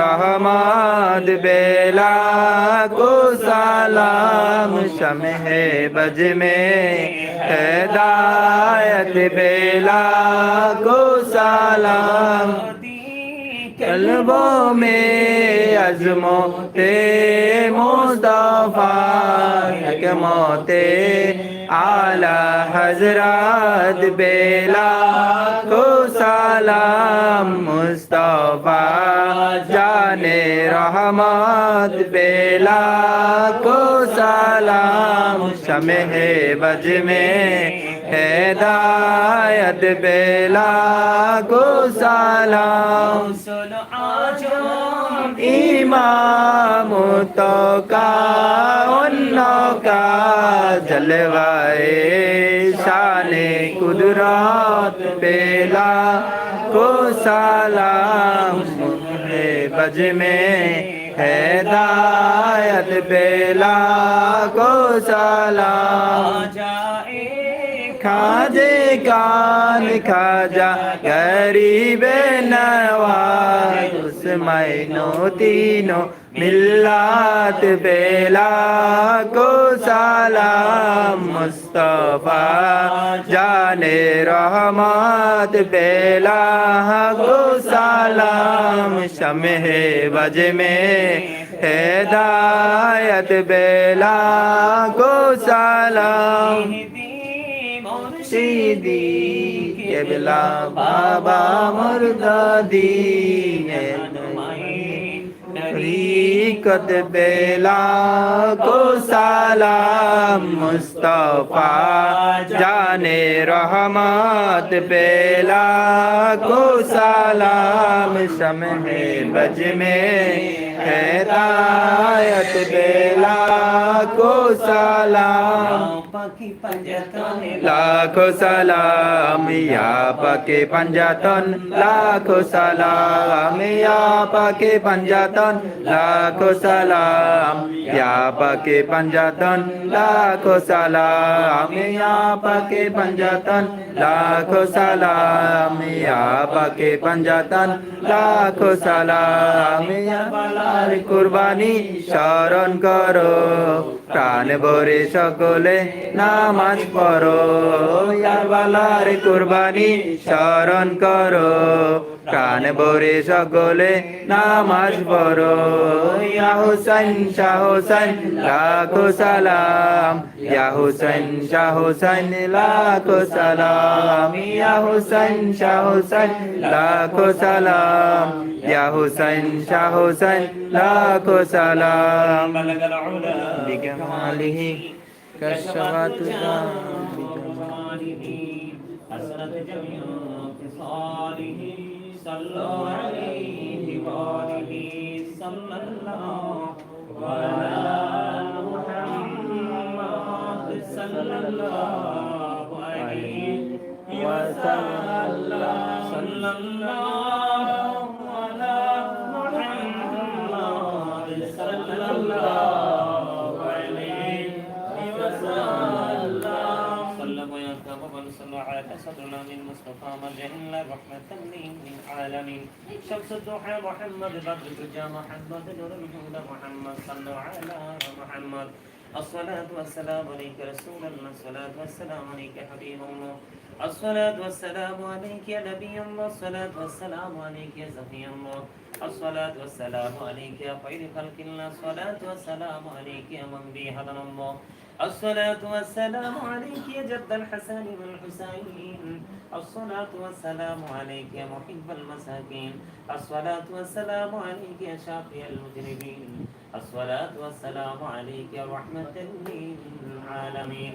رحمت بیلا کو سلام شمح بج میں ہدایت بیلا کو سلام قلبوں میں عظمت مصطفیٰ حکمت اعلی حضرات بیلا کو سلام مصطفیٰ رحمت بیلا کو سلام شمع بج میں ہدایت بیلا کو سلام آجو امام تو کا ان کا جلوائے شان قدرات بیلا کو سلام بج میں ہدایت بیلا کو سلام۔ جائے کھاجے کان کھاجا غریب نواز، اس مینو تینو ملات بیلا کو سلام، مصطفیٰ جان رحمت بیلا کو سلام، شمع بج میں ہدایت بیلا کو سلام۔ سیدی کے بلا بابا مردادی ریقت بیلا کو سلام مصطفیٰ جان رحمت بیلا کو سلام سمح بج میں ہدایت بیلا کو سلام۔ لا লাখো সালাম পাকে পঞ্জাতন, লাখো সালাম পাকে পঞ্জাতন, লাখো সালাম ইয়াপাকে পঞ্জাতন, লাখো সালাম পাকে পঞ্জাতন, লাখো সালাম ইয়াপাকে পঞ্জাতন, লাখো সালাম ইয়াপালার কুরবানি শরণ করো। প্রাণ ভরে সকলে নামাজ পড়ো। ইয়ার বালার কুরবানি স্মরণ করো। প্রাণ ভরে সকলে নামাজ পড়ো। ইয়া হুসাইন শাহ হুসাইন লাখো সালাম। ইয়া হুসাইন শাহ হুসাইন লাখো সালাম। ইয়া হুসাইন শাহ হুসাইন লাখো সালাম। ইয়া হুসাইন শাহ হুসাইন লাখো সালাম। بلغ العلا بكماله كشفت بجماله حسنت جميع خصاله صلوا عليه وآله صلى الله على محمد صلى الله عليه وسلم صلى الله صلى على صدرنا من مصطفى مرجع الله رحمة للعالمين. شمس الضحى محمد بدر الدجى محمد نور الهدى محمد صلى على محمد. الصلاة والسلام عليك رسول الله الصلاة والسلام عليك حبيب الله. الصلاة والسلام عليك يا نبي الله الصلاة والسلام عليك يا زكي الله. الصلاة والسلام عليك يا خير خلق الله الصلاة والسلام عليك يا من بي الله. الصلاة والسلام عليك يا جد الحسن والحسين. الصلاة والسلام عليك يا محب المساكين. الصلاة والسلام عليك يا شافي المجرمين. الصلاة والسلام عليك يا رحمة للعالمين.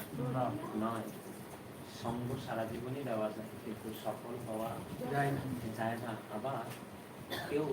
নয়। সঙ্গ সারা জীবনই দেওয়া যায় কিন্তু সফল হওয়া যায় না। যায় না আবার কেউ